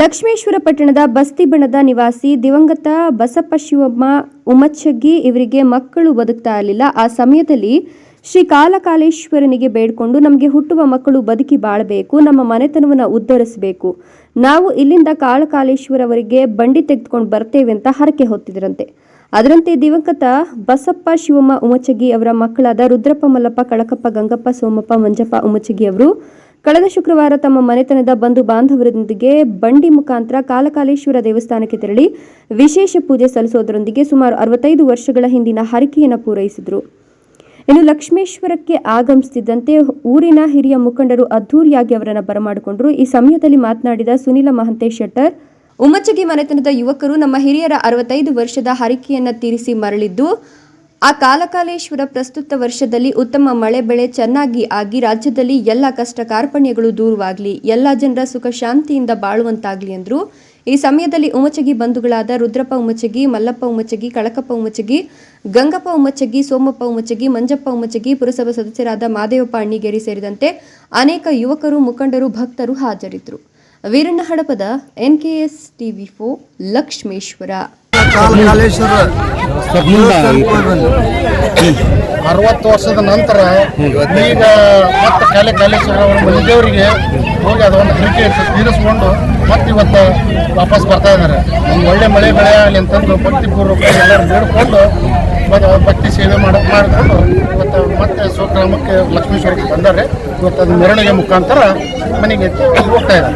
ಲಕ್ಷ್ಮೇಶ್ವರ ಪಟ್ಟಣದ ಬಸ್ತಿಬಣದ ನಿವಾಸಿ ದಿವಂಗತ ಬಸಪ್ಪ ಶಿವಮ್ಮ ಉಮಚ್ಚಗ್ಗಿ ಇವರಿಗೆ ಮಕ್ಕಳು ಬದುಕ್ತಾ ಇರಲಿಲ್ಲ. ಆ ಸಮಯದಲ್ಲಿ ಶ್ರೀ ಕಾಲಕಾಲೇಶ್ವರನಿಗೆ ಬೇಡ್ಕೊಂಡು ನಮಗೆ ಹುಟ್ಟುವ ಮಕ್ಕಳು ಬದುಕಿ ಬಾಳಬೇಕು, ನಮ್ಮ ಮನೆತನವನ್ನು ಉದ್ಧರಿಸಬೇಕು. ನಾವು ಇಲ್ಲಿಂದ ಕಾಲಕಾಲೇಶ್ವರವರಿಗೆ ಬಂಡಿ ತೆಗೆದುಕೊಂಡು ಬರ್ತೇವೆ ಅಂತ ಹರಕೆ ಹೊತ್ತಿದ್ರಂತೆ. ಅದರಂತೆ ದಿವಂಗತ ಬಸಪ್ಪ ಶಿವಮ್ಮ ಉಮಚಗಿ ಅವರ ಮಕ್ಕಳಾದ ರುದ್ರಪ್ಪ ಮಲ್ಲಪ್ಪ, ಕಳಕಪ್ಪ, ಗಂಗಪ್ಪ, ಸೋಮಪ್ಪ, ಮಂಜಪ್ಪ ಉಮಚಗಿ ಅವರು ಕಳೆದ ಶುಕ್ರವಾರ ತಮ್ಮ ಮನೆತನದ ಬಂಧು ಬಾಂಧವರೊಂದಿಗೆ ಬಂಡಿ ಮುಖಾಂತರ ಕಾಲಕಾಲೇಶ್ವರ ದೇವಸ್ಥಾನಕ್ಕೆ ತೆರಳಿ ವಿಶೇಷ ಪೂಜೆ ಸಲ್ಲಿಸೋದರೊಂದಿಗೆ ಸುಮಾರು ಅರವತ್ತೈದು ವರ್ಷಗಳ ಹಿಂದಿನ ಹರಕೆಯನ್ನು ಪೂರೈಸಿದರು. ಇನ್ನು ಲಕ್ಷ್ಮೇಶ್ವರಕ್ಕೆ ಆಗಮಿಸುತ್ತಿದ್ದಂತೆ ಊರಿನ ಹಿರಿಯ ಮುಖಂಡರು ಅದ್ದೂರಿಯಾಗಿ ಅವರನ್ನು ಬರಮಾಡಿಕೊಂಡರು. ಈ ಸಮಯದಲ್ಲಿ ಮಾತನಾಡಿದ ಸುನೀಲ ಮಹಂತೇಶ್ ಶೆಟ್ಟರ್, ಉಮ್ಮಚ್ಚಗಿ ಮನೆತನದ ಯುವಕರು ನಮ್ಮ ಹಿರಿಯರ ಅರವತ್ತೈದು ವರ್ಷದ ಹರಿಕೆಯನ್ನು ತೀರಿಸಿ ಮರಳಿದ್ದು ಆ ಕಾಲಕಾಲೇಶ್ವರ ಪ್ರಸ್ತುತ ವರ್ಷದಲ್ಲಿ ಉತ್ತಮ ಮಳೆ ಬೆಳೆ ಚೆನ್ನಾಗಿ ಆಗಿ ರಾಜ್ಯದಲ್ಲಿ ಎಲ್ಲ ಕಷ್ಟ ಕಾರ್ಪಣ್ಯಗಳು ದೂರವಾಗಲಿ, ಎಲ್ಲ ಜನರ ಸುಖ ಶಾಂತಿಯಿಂದ ಬಾಳುವಂತಾಗಲಿ ಎಂದರು ಈ ಸಮಯದಲ್ಲಿ ಉಮಚಗಿ ಬಂಧುಗಳಾದ ರುದ್ರಪ್ಪ ಉಮಚಗಿ, ಮಲ್ಲಪ್ಪ ಉಮಚಗಿ, ಕಳಕಪ್ಪ ಉಮಚಗಿ, ಗಂಗಪ್ಪ ಉಮಚಗಿ, ಸೋಮಪ್ಪ ಉಮಚಗಿ, ಮಂಜಪ್ಪ ಉಮಚಗಿ, ಪುರಸಭಾ ಸದಸ್ಯರಾದ ಮಾದೇವಪ್ಪ ಅಣ್ಣಿಗೇರಿ ಸೇರಿದಂತೆ ಅನೇಕ ಯುವಕರು, ಮುಖಂಡರು, ಭಕ್ತರು ಹಾಜರಿದ್ದರು ವೀರಣ್ಣ ಹಡಪದ ಎನ್ಕೆಎಸ್ ಟಿವಿ ಫೋ ಲಕ್ಷ್ಮೇಶ್ವರ. ಅರವತ್ತು ವರ್ಷದ ನಂತರ ಈಗ ಮತ್ತೆ ಕಾಲೆ ಕಾಲೇಶ್ವರ ಅವರ ಹೋಗಿ ಅದೊಂದು ಕ್ರಿಕೆಟ್ ತೀರಿಸ್ಕೊಂಡು ಮತ್ತೆ ಇವತ್ತು ವಾಪಸ್ ಬರ್ತಾ ಇದ್ದಾರೆ. ಒಂದು ಒಳ್ಳೆ ಮಳೆ ಬೆಳೆ ಆಗಲಿ ಅಂತಂದು ಭಕ್ತಿಪೂರ್ವಕ ಎಲ್ಲರೂ ಬೇಡ್ಕೊಂಡು ಮತ್ತು ಭಕ್ತಿ ಸೇವೆ ಮಾಡಿ ಮಾಡಿಕೊಂಡು ಇವತ್ತು ಮತ್ತೆ ಸ್ವಗ್ರಾಮಕ್ಕೆ ಲಕ್ಷ್ಮೀಶ್ವರಕ್ಕೆ ಬಂದರೆ ಇವತ್ತು ಅದು ಮೆರವಣಿಗೆ ಮುಖಾಂತರ ಮನೆಗೆ ಹೋಗ್ತಾ ಇದ್ದಾರೆ.